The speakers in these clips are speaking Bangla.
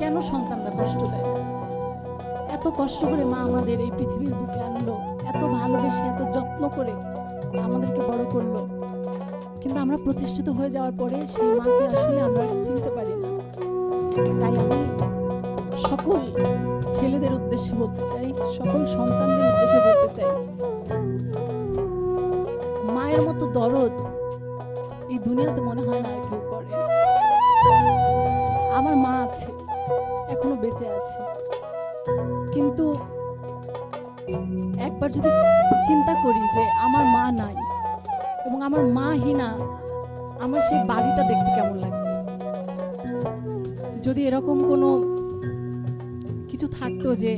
কেন সন্তানরা কষ্ট দেয়? এত কষ্ট করে মা আমাদের এই পৃথিবীর বুকে আনলো, এত ভালোবেসে এত যত্ন করে আমাদেরকে বড় করল। কিন্তু আমরা প্রতিষ্ঠিত হয়ে যাওয়ার পরে সেই মাকে আসলে আমরা চিনতে পারি না। তাই আমি সকল ছেলেদের উদ্দেশ্যে বলতে চাই, সকল সন্তানদের উদ্দেশ্যে বলতে চাই, মায়ের মতো দরদ এই দুনিয়াতে মনে হয় না আর কেউ করে। আমার মা আছে। এখনও বেঁচে আছে। কিন্তু একবার যদি চিন্তা করি যে আমার মা নাই এবং আমার মা হিনা, আমার সেই বাড়িটা দেখতে কেমন লাগে? যদি এরকম কোনো কিছু থাকতো যে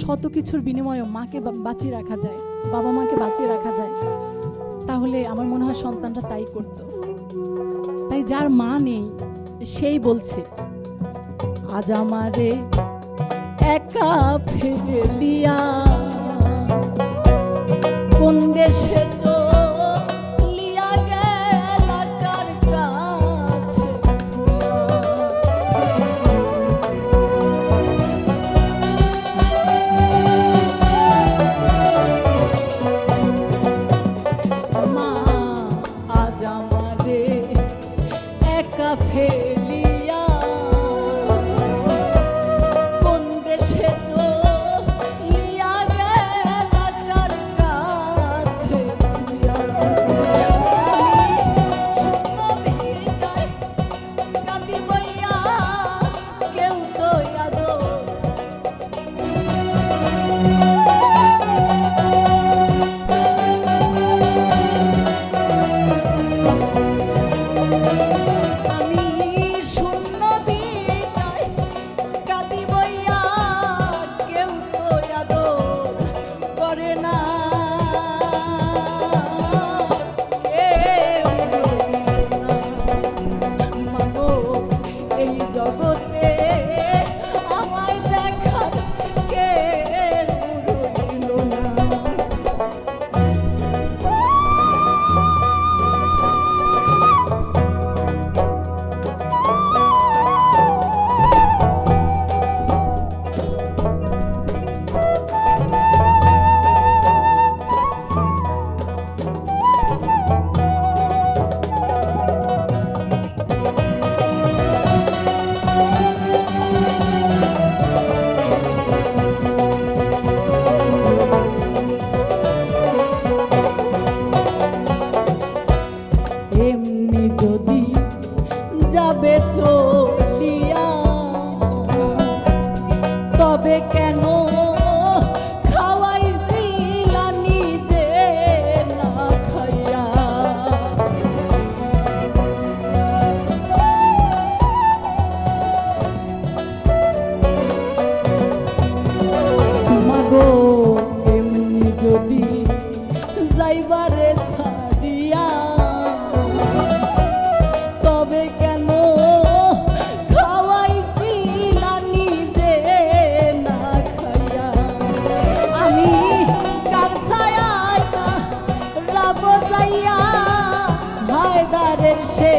শত কিছুর বিনিময়ে মাকে বাঁচিয়ে রাখা যায়, বাবা মাকে বাঁচিয়ে রাখা যায়, তাহলে আমার মনে হয় সন্তানটা তাই করত। তাই যার মা নেই, সেই বলছে। আজ আমারে একা ফেলিয়া কোন দেশে যাবে চলিয়া তবে কেন সে